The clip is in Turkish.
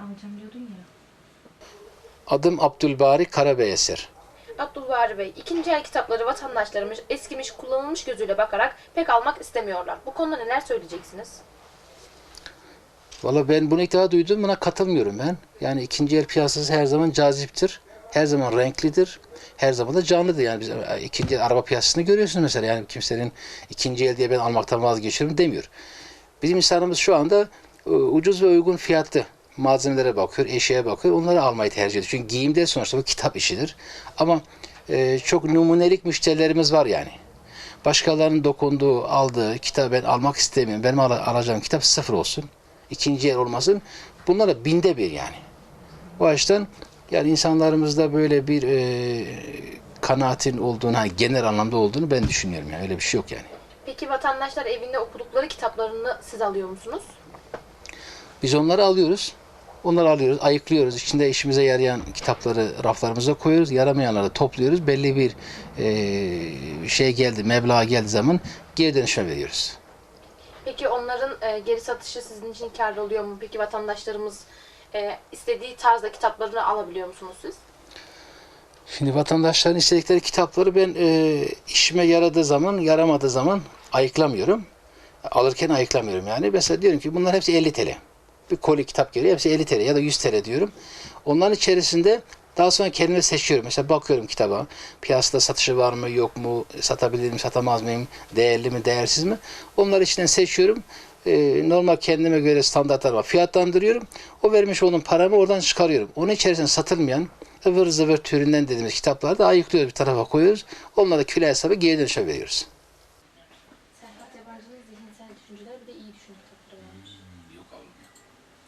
alacağım diyordun ya. Adım Abdülbari Karabeyeser. Abdülbari Bey, ikinci el kitapları vatandaşlarımız eskimiş, kullanılmış gözüyle bakarak pek almak istemiyorlar. Bu konuda neler söyleyeceksiniz? Valla ben bunu ilk defa duydum. Buna katılmıyorum ben. Yani ikinci el piyasası her zaman caziptir. Her zaman renklidir. Her zaman da canlıdır. Yani biz e, ikinci el araba piyasasını görüyorsunuz mesela. Yani kimsenin ikinci el diye ben almaktan vazgeçiyorum demiyor. Bizim insanımız şu anda e, ucuz ve uygun fiyatlı malzemelere bakıyor, eşeğe bakıyor. Onları almayı tercih ediyor. Çünkü giyimde sonuçta bu kitap işidir. Ama e, çok numunelik müşterilerimiz var yani. Başkalarının dokunduğu, aldığı kitabı ben almak istemiyorum. Benim al- alacağım kitap sıfır olsun. İkinci yer olmasın. Bunlar da binde bir yani. O açıdan yani insanlarımızda böyle bir e, kanaatin olduğunu, ha, genel anlamda olduğunu ben düşünüyorum. Yani öyle bir şey yok yani. Peki vatandaşlar evinde okudukları kitaplarını siz alıyor musunuz? Biz onları alıyoruz. Onları alıyoruz, ayıklıyoruz. İçinde işimize yarayan kitapları raflarımıza koyuyoruz. Yaramayanları topluyoruz. Belli bir e, şey geldi, meblağ geldiği zaman geri dönüşüme veriyoruz. Peki onların e, geri satışı sizin için karlı oluyor mu? Peki vatandaşlarımız e, istediği tarzda kitaplarını alabiliyor musunuz siz? Şimdi vatandaşların istedikleri kitapları ben e, işime yaradığı zaman, yaramadığı zaman ayıklamıyorum. Alırken ayıklamıyorum yani. Mesela diyorum ki bunlar hepsi 50 TL. Bir koli kitap geliyor. Hepsi 50 TL ya da 100 TL diyorum. Onların içerisinde daha sonra kendime seçiyorum. Mesela bakıyorum kitaba. Piyasada satışı var mı, yok mu, satabilir miyim, satamaz mıyım, değerli mi, değersiz mi? Onları içinden seçiyorum. E, normal kendime göre standartlar var. Fiyatlandırıyorum. O vermiş olduğum paramı oradan çıkarıyorum. Onun içerisinde satılmayan ıvır zıvır türünden dediğimiz kitapları da ayıklıyoruz bir tarafa koyuyoruz. Onları da kilo hesabı geri dönüşe veriyoruz. Serhat Yabancı'nın zihinsel düşünceler bir de iyi düşünce